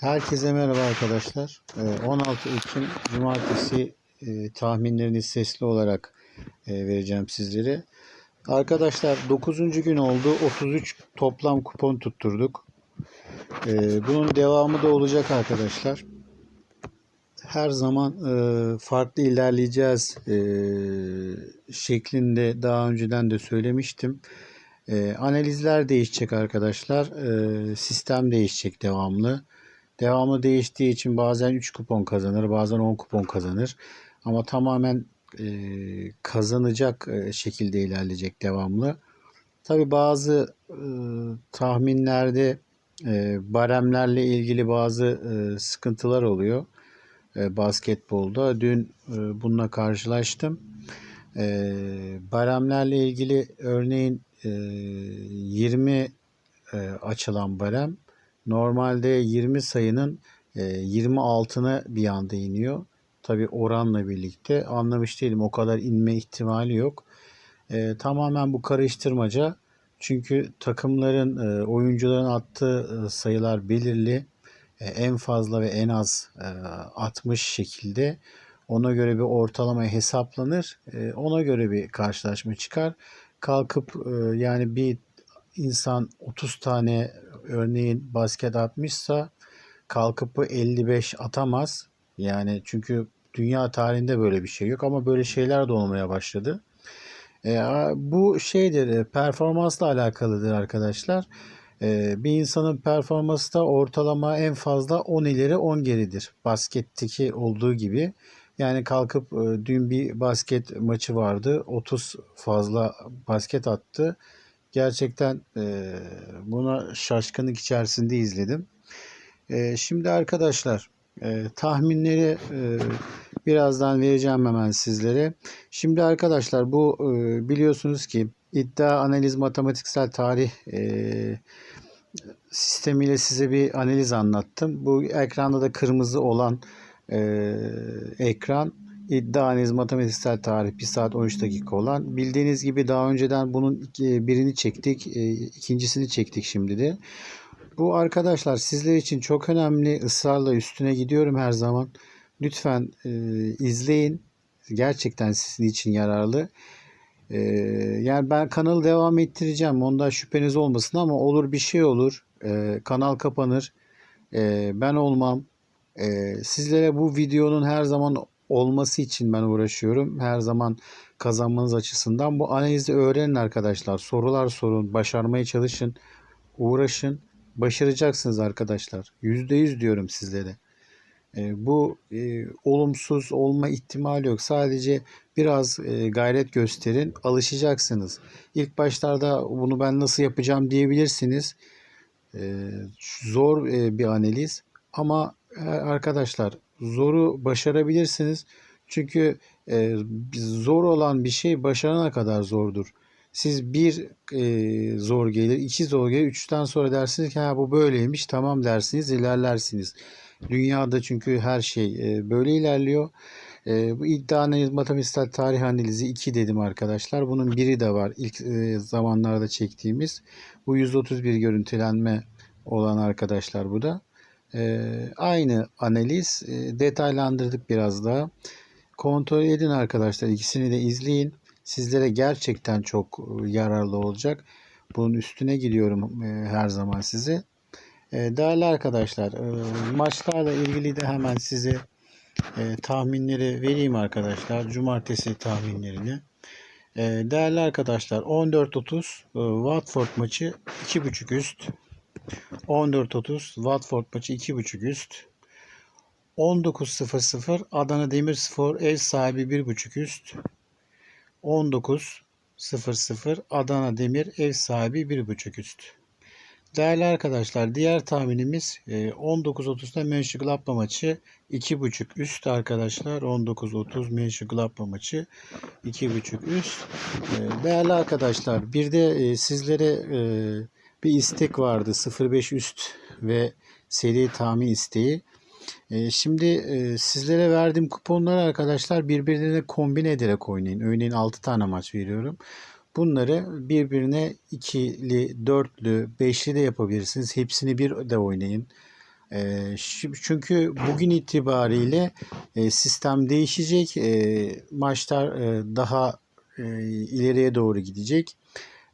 Herkese merhaba arkadaşlar. Ee, 16 Ekim Cumartesi e, tahminlerini sesli olarak e, vereceğim sizlere. Arkadaşlar 9. gün oldu. 33 toplam kupon tutturduk. Ee, Bunun devamı da olacak arkadaşlar. Her zaman e, farklı ilerleyeceğiz şeklinde daha önceden de söylemiştim. Analizler değişecek arkadaşlar. Sistem değişecek devamlı. Devamlı değiştiği için bazen 3 kupon kazanır, bazen 10 kupon kazanır. Ama tamamen e, kazanacak e, şekilde ilerleyecek devamlı. Tabi bazı e, tahminlerde e, baremlerle ilgili bazı e, sıkıntılar oluyor e, basketbolda. Dün e, bununla karşılaştım. E, baremlerle ilgili örneğin e, 20 e, açılan barem Normalde 20 sayının 20 altına bir anda iniyor. Tabi oranla birlikte anlamış değilim. O kadar inme ihtimali yok. E, tamamen bu karıştırmaca. Çünkü takımların, e, oyuncuların attığı e, sayılar belirli. E, en fazla ve en az e, 60 şekilde. Ona göre bir ortalama hesaplanır. E, ona göre bir karşılaşma çıkar. Kalkıp e, yani bir insan 30 tane örneğin basket atmışsa kalkıp bu 55 atamaz. Yani çünkü dünya tarihinde böyle bir şey yok ama böyle şeyler de olmaya başladı. E, bu şeydir e, performansla alakalıdır arkadaşlar. E, bir insanın performansı da ortalama en fazla 10 ileri 10 geridir. Basketteki olduğu gibi. Yani kalkıp e, dün bir basket maçı vardı. 30 fazla basket attı. Gerçekten e, buna şaşkınlık içerisinde izledim. E, şimdi arkadaşlar e, tahminleri e, birazdan vereceğim hemen sizlere. Şimdi arkadaşlar bu e, biliyorsunuz ki iddia analiz matematiksel tarih e, sistemiyle size bir analiz anlattım. Bu ekranda da kırmızı olan e, ekran iddia analiz matematiksel tarih 1 saat 13 dakika olan. Bildiğiniz gibi daha önceden bunun birini çektik. e, ikincisini çektik şimdi de. Bu arkadaşlar sizler için çok önemli. Israrla üstüne gidiyorum her zaman. Lütfen e, izleyin. Gerçekten sizin için yararlı. E, yani ben kanalı devam ettireceğim. Ondan şüpheniz olmasın ama olur bir şey olur. E, kanal kapanır. E, ben olmam. E, sizlere bu videonun her zaman olması için ben uğraşıyorum. Her zaman kazanmanız açısından. Bu analizi öğrenin arkadaşlar. Sorular sorun. Başarmaya çalışın. Uğraşın. Başaracaksınız arkadaşlar. %100 diyorum sizlere. E, bu e, olumsuz olma ihtimali yok. Sadece biraz e, gayret gösterin. Alışacaksınız. İlk başlarda bunu ben nasıl yapacağım diyebilirsiniz. E, zor e, bir analiz. Ama e, arkadaşlar zoru başarabilirsiniz. Çünkü e, zor olan bir şey başarana kadar zordur. Siz bir e, zor gelir, iki zor gelir, üçten sonra dersiniz ki ha bu böyleymiş tamam dersiniz ilerlersiniz. Dünyada çünkü her şey e, böyle ilerliyor. E, bu iddia analiz matematiksel tarih analizi 2 dedim arkadaşlar. Bunun biri de var ilk e, zamanlarda çektiğimiz. Bu 131 görüntülenme olan arkadaşlar bu da. E, aynı analiz e, detaylandırdık biraz daha. Kontrol edin arkadaşlar. ikisini de izleyin. Sizlere gerçekten çok e, yararlı olacak. Bunun üstüne gidiyorum e, her zaman size. E, değerli arkadaşlar e, maçlarla ilgili de hemen size e, tahminleri vereyim arkadaşlar. Cumartesi tahminlerini. E, değerli arkadaşlar 14.30 e, Watford maçı 2.5 üst. 14.30 Watford maçı 2.5 üst. 19.00 Adana Demirspor ev sahibi 1.5 üst. 19.00 Adana Demir ev sahibi 1.5 üst. Değerli arkadaşlar diğer tahminimiz 19.30'da Mönchengladbach maçı 2.5 üst arkadaşlar. 19.30 Mönchengladbach maçı 2.5 üst. E, değerli arkadaşlar bir de e, sizlere e, bir istek vardı 05 üst ve seri tahmin isteği. E, şimdi e, sizlere verdiğim kuponları arkadaşlar birbirine kombin ederek oynayın. Örneğin 6 tane maç veriyorum. Bunları birbirine ikili, dörtlü, beşli de yapabilirsiniz. Hepsini bir de oynayın. E, şi- çünkü bugün itibariyle e, sistem değişecek. E, maçlar e, daha ileriye doğru gidecek.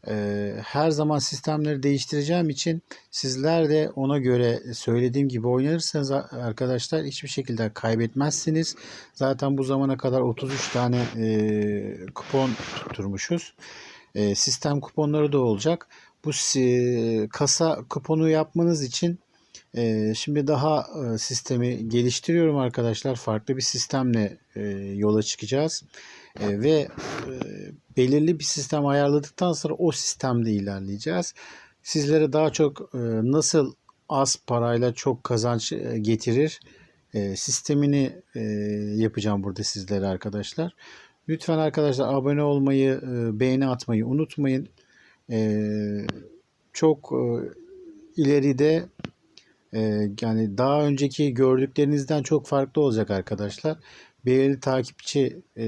E, her zaman sistemleri değiştireceğim için sizler de ona göre söylediğim gibi oynarsanız arkadaşlar hiçbir şekilde kaybetmezsiniz. Zaten bu zamana kadar 33 tane e, kupon tutturmuşuz. E, sistem kuponları da olacak. Bu kasa kuponu yapmanız için e, şimdi daha e, sistemi geliştiriyorum arkadaşlar. Farklı bir sistemle e, yola çıkacağız. E, ve e, belirli bir sistem ayarladıktan sonra o sistemde ilerleyeceğiz. Sizlere daha çok e, nasıl az parayla çok kazanç e, getirir e, sistemini yapacağım burada sizlere arkadaşlar. Lütfen arkadaşlar abone olmayı, beğeni atmayı unutmayın. Çok ileride yani daha önceki gördüklerinizden çok farklı olacak arkadaşlar. Belirli takipçi, e,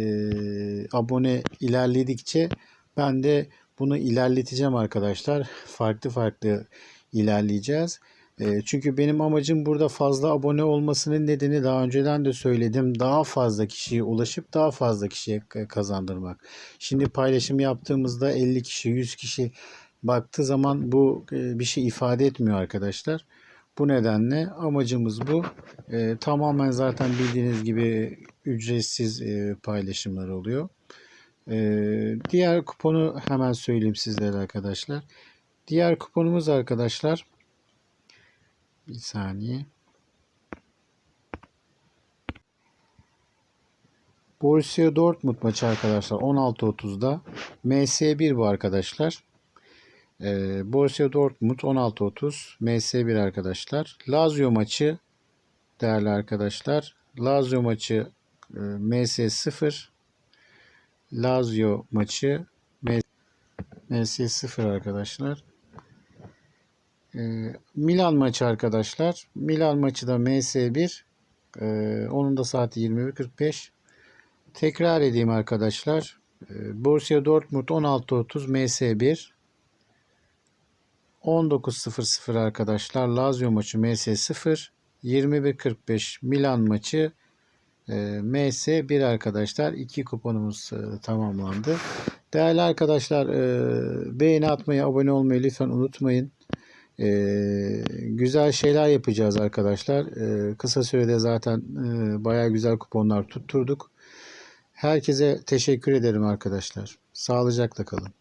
abone ilerledikçe ben de bunu ilerleteceğim arkadaşlar. Farklı farklı ilerleyeceğiz. E, çünkü benim amacım burada fazla abone olmasının nedeni daha önceden de söyledim. Daha fazla kişiye ulaşıp daha fazla kişiye kazandırmak. Şimdi paylaşım yaptığımızda 50 kişi, 100 kişi baktığı zaman bu e, bir şey ifade etmiyor arkadaşlar. Bu nedenle amacımız bu. E, tamamen zaten bildiğiniz gibi ücretsiz e, paylaşımlar oluyor. E, diğer kuponu hemen söyleyeyim sizlere arkadaşlar. Diğer kuponumuz arkadaşlar bir saniye. Borussia Dortmund maçı arkadaşlar 16.30'da. MS1 bu arkadaşlar. Ee, Borussia Dortmund 16.30 MS1 arkadaşlar. Lazio maçı değerli arkadaşlar. Lazio maçı e, MS0. Lazio maçı MS0 arkadaşlar. Ee, Milan maçı arkadaşlar. Milan maçı da MS1. Ee, onun da saati 21.45. Tekrar edeyim arkadaşlar. Ee, Borussia Dortmund 16.30 MS1. 19.00 arkadaşlar. Lazio maçı MS0. 21.45 Milan maçı e, MS1 arkadaşlar. İki kuponumuz e, tamamlandı. Değerli arkadaşlar e, beğeni atmayı, abone olmayı lütfen unutmayın. E, güzel şeyler yapacağız arkadaşlar. E, kısa sürede zaten e, bayağı güzel kuponlar tutturduk. Herkese teşekkür ederim arkadaşlar. Sağlıcakla kalın.